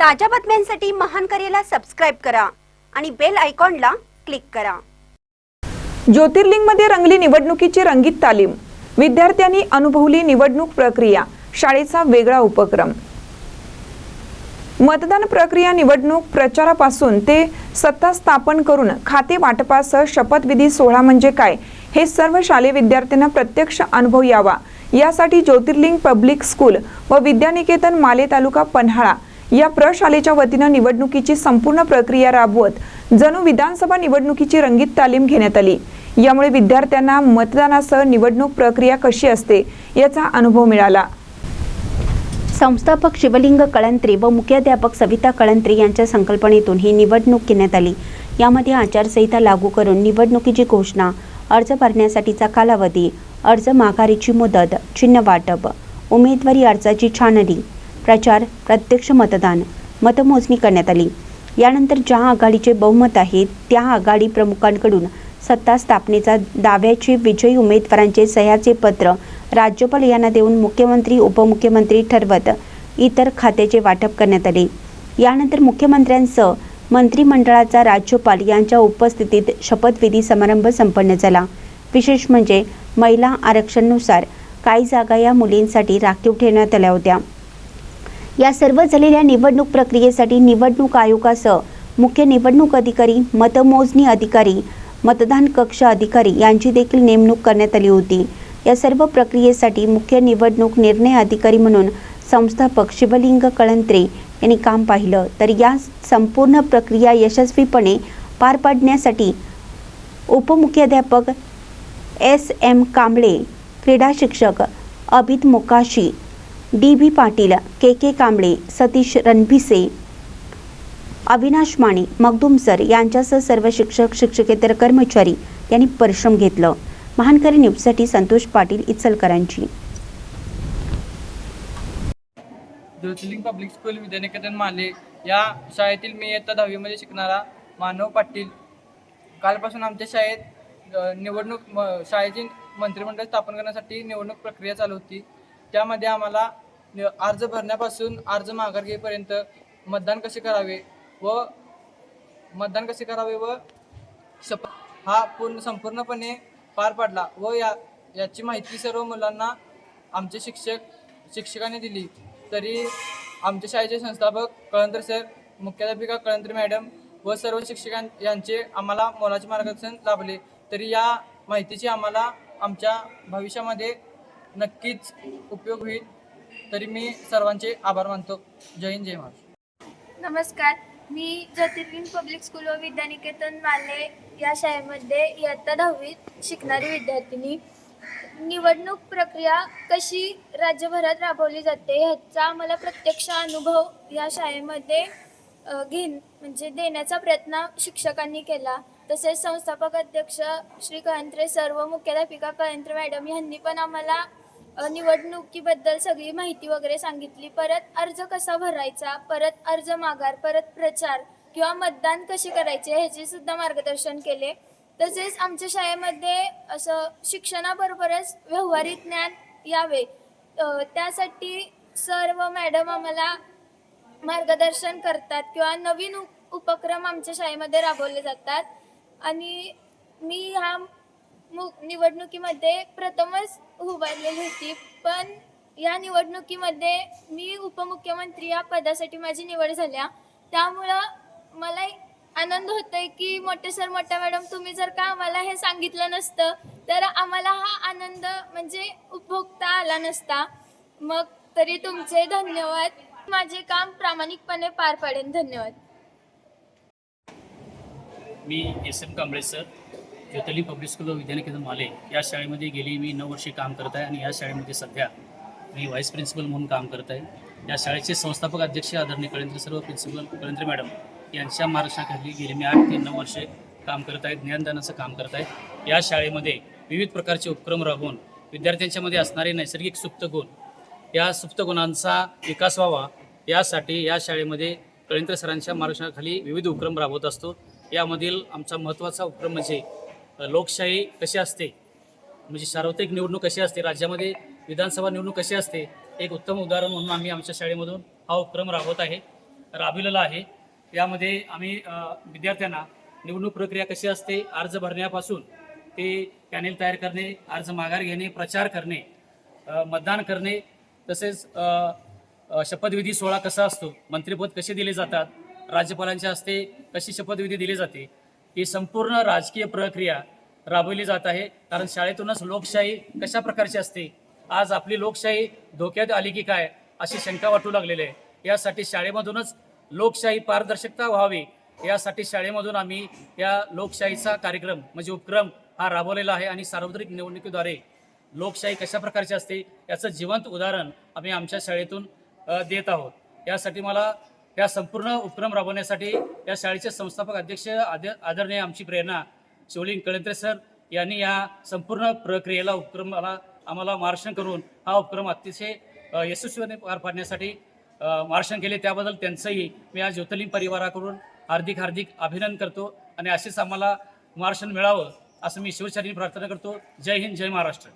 ताज्या बातम्यांसाठी महान करेला सबस्क्राईब करा आणि बेल आयकॉनला क्लिक करा. ज्योतिर्लिंगमध्ये रंगली निवडणुकीची रंगीत तालीम. विद्यार्थ्यांनी अनुभवली निवडणूक प्रक्रिया शाळेचा वेगळा उपक्रम. मतदान प्रक्रिया निवडणूक प्रचारापासून ते सत्ता स्थापन करून खाते वाटपासह शपथविधी सोहळा म्हणजे काय? हे सर्व शालेय विद्यार्थ्यांना प्रत्यक्ष अनुभव यावा. यासाठी ज्योतिर्लिंग पब्लिक स्कूल व विद्यानिकेतन माले तालुका पन्हाळा या प्रशालेच्या वतीनं निवडणुकीची संपूर्ण प्रक्रिया राबवत जणू विधानसभा निवडणुकीची रंगीत तालीम घेण्यात आली. यामुळे विद्यार्थ्यांना मतदानासह निवडणूक प्रक्रिया कशी असते याचा अनुभव मिळाला. संस्थापक शिवलिंग कळंत्री व मुख्याध्यापक सविता कळंत्री यांच्या संकल्पनेतून ही निवडणूक घेण्यात आली. यामध्ये आचारसंहिता लागू करून निवडणुकीची घोषणा अर्ज भरण्यासाठीचा कालावधी अर्ज माघारीची मुदत चिन्ह वाटप उमेदवारी अर्जाची छाननी प्रचार प्रत्यक्ष मतदान मतमोजणी करण्यात आली. यानंतर ज्या आघाडीचे बहुमत आहे त्या आघाडी प्रमुखांकडून सत्ता स्थापनेचा दाव्याचे विजयी उमेदवारांचे सह्याचे पत्र राज्यपाल यांना देऊन मुख्यमंत्री उपमुख्यमंत्री ठरवत इतर खात्याचे वाटप करण्यात आले. यानंतर मुख्यमंत्र्यांसह मंत्रिमंडळाचा राज्यपाल यांच्या उपस्थितीत शपथविधी समारंभ संपन्न झाला. विशेष म्हणजे महिला आरक्षणानुसार काही जागा या मुलींसाठी राखीव ठेवण्यात आल्या होत्या. या सर्व झालेल्या निवडणूक प्रक्रियेसाठी निवडणूक आयोगासह मुख्य निवडणूक अधिकारी मतमोजणी अधिकारी मतदान कक्ष अधिकारी यांची देखील नेमणूक करण्यात आली होती. या सर्व प्रक्रियेसाठी मुख्य निवडणूक निर्णय अधिकारी म्हणून संस्थापक शिवलिंग कळंत्रे यांनी काम पाहिलं. तर या संपूर्ण प्रक्रिया यशस्वीपणे पार पाडण्यासाठी उपमुख्याध्यापक एस एम कांबळे क्रीडा शिक्षक Abhit Mokashi D B Patil K K Kamble Satish Ranbhise Avinash Mane Magdum sir यांच्यासह सर्व शिक्षक शिक्षकेतर कर्मचारी यांनी परिश्रम घेतलं. महानकरी न्यूजसाठी संतोष पाटील इचलकरांची ज्योतिर्लिंग पब्लिक स्कूल विद्यानिकेतन माले या शाळेतील मी इयत्ता दहावीमध्ये शिकणारा मानव पाटील. कालपासून आमच्या शाळेत निवडणूक शाळेची मंत्रिमंडळ स्थापन करण्यासाठी निवडणूक प्रक्रिया चालू होती. त्यामध्ये आम्हाला अर्ज भरण्यापासून अर्ज माघार घेईपर्यंत मतदान कसे करावे व मतदान कसे करावे व शपथ हा पूर्ण संपूर्णपणे पार पडला व या याची माहिती सर्व मुलांना आमचे शिक्षक शिक्षकांनी दिली. तरी आमच्या शाळेचे संस्थापक कळंत्र सर मुख्याध्यापिका कळंत्र मॅडम व सर्व शिक्षकां यांचे आम्हाला मोलाचे मार्गदर्शन लाभले. तरी या माहितीची आम्हाला आमच्या भविष्यामध्ये नक्कीच उपयोग होईल. तरी मी सर्वांचे आभार मानतो. जय हिंद जय महाराष्ट्र. नमस्कार. मी ज्योतिर्लिंग पब्लिक स्कूल व विद्यानिकेतन माले या शाळेमध्ये इयत्ता दहावीत शिकणारी विद्यार्थिनी. निवडणूक प्रक्रिया कशी राज्यभरात राबवली जाते ह्याचा मला प्रत्यक्ष अनुभव या शाळेमध्ये अ, घेन म्हणजे देण्याचा प्रयत्न शिक्षकांनी केला. तसेच संस्थापक अध्यक्ष श्री कळंत्रे सर्व मुख्याध्यापिका कळंत्रे मॅडम यांनी पण आम्हाला निवडणुकीबद्दल सगळी माहिती वगैरे सांगितली. परत अर्ज कसा भरायचा परत अर्ज माघार परत प्रचार किंवा मतदान कसे करायचे ह्याचे सुद्धा मार्गदर्शन केले. तसेच आमच्या शाळेमध्ये असं शिक्षणाबरोबरच व्यावहारिक ज्ञान यावे. त्यासाठी सर्व मॅडम आम्हाला मार्गदर्शन करतात किंवा नवीन उपक्रम आमच्या शाळेमध्ये राबवले जातात. आणि मी ह्या निवडणुकीमध्ये प्रथमच उभारलेली होती. पण या निवडणुकीमध्ये मी उपमुख्यमंत्री या पदासाठी माझी निवड झाल्या. त्यामुळं मला आनंद होतोय की मोठे सर मोठ्या मॅडम तुम्ही जर का आम्हाला हे सांगितलं नसतं तर आम्हाला हा आनंद म्हणजे उपभोगता आला नसता. मग तरी तुमचे धन्यवाद. माझे काम प्रामाणिकपणे पार पाडेन. धन्यवाद. मी एस एम कांबळे सर. ज्योतली पब्लिक स्कूल व विद्यानिकेतन माले या शाळेमध्ये गेली मी नऊ वर्षे काम करत आहे आणि या शाळेमध्ये सध्या मी व्हाईस प्रिन्सिपल म्हणून काम करत आहे. या शाळेचे संस्थापक अध्यक्ष आदरणीय कळेंद्र सर्व प्रिन्सिपल कळेंद्र मॅडम यांच्या मार्गदर्शनाखाली गेली मी आठ ते नऊ वर्षे काम करत आहे ज्ञानदानाचं काम करत आहे. या शाळेमध्ये विविध प्रकारचे उपक्रम राबवून विद्यार्थ्यांच्यामध्ये असणारे नैसर्गिक सुप्त गुण या सुप्त गुणांचा विकास व्हावा यासाठी या शाळेमध्ये कळेंद्र सरांच्या मार्गदर्शनाखाली विविध उपक्रम राबवत असतो. यामधील आमचा महत्त्वाचा उपक्रम म्हणजे लोकशाही कशी असते? म्हणजे सार्वत्रिक निवडणूक कशी असते? राज्यामध्ये विधानसभा निवडणूक कशी असते? एक उत्तम उदाहरण म्हणून आम्ही आमच्या शाळेमधून हा उपक्रम राबवत आहे राबविलेला आहे. यामध्ये आम्ही विद्यार्थ्यांना निवडणूक प्रक्रिया कशी असते अर्ज भरण्यापासून ते पॅनेल तयार करणे अर्ज माघार घेणे प्रचार करणे मतदान करणे तसेच शपथविधी सोहळा कसा असतो मंत्रिपद कसे दिले जातात राज्यपालांच्या हस्ते कशी शपथविधी दिली जाते ही संपूर्ण राजकीय प्रक्रिया राबवली जात आहे. कारण शाळेतूनच लोकशाही कशा प्रकारची असते? आज आपली लोकशाही धोक्यात आली की काय? अशी शंका वाटू लागलेली आहे. यासाठी शाळेमधूनच लोकशाही पारदर्शकता व्हावी. यासाठी शाळेमधून आम्ही या लोकशाहीचा कार्यक्रम म्हणजे उपक्रम हा राबवलेला आहे आणि सार्वत्रिक निवडणुकीद्वारे लोकशाही कशा प्रकारची असते याचं जिवंत उदाहरण आम्ही आमच्या शाळेतून देत आहोत. यासाठी मला या संपूर्ण उपक्रम राबवण्यासाठी या शाळेचे संस्थापक अध्यक्ष आद आदरणीय आमची प्रेरणा शिवलिंग कळंत्रे सर यांनी या संपूर्ण प्रक्रियेला उपक्रमाला आम्हाला मार्गदर्शन करून हा उपक्रम अतिशय यशस्वीने पार पाडण्यासाठी मार्गदर्शन केले. त्याबद्दल त्यांचंही मी या ज्योतिर्लिंग परिवाराकडून हार्दिक हार्दिक अभिनंदन करतो आणि असेच आम्हाला मार्गदर्शन मिळावं असं मी शिवचरणी प्रार्थना करतो. जय हिंद जय महाराष्ट्र.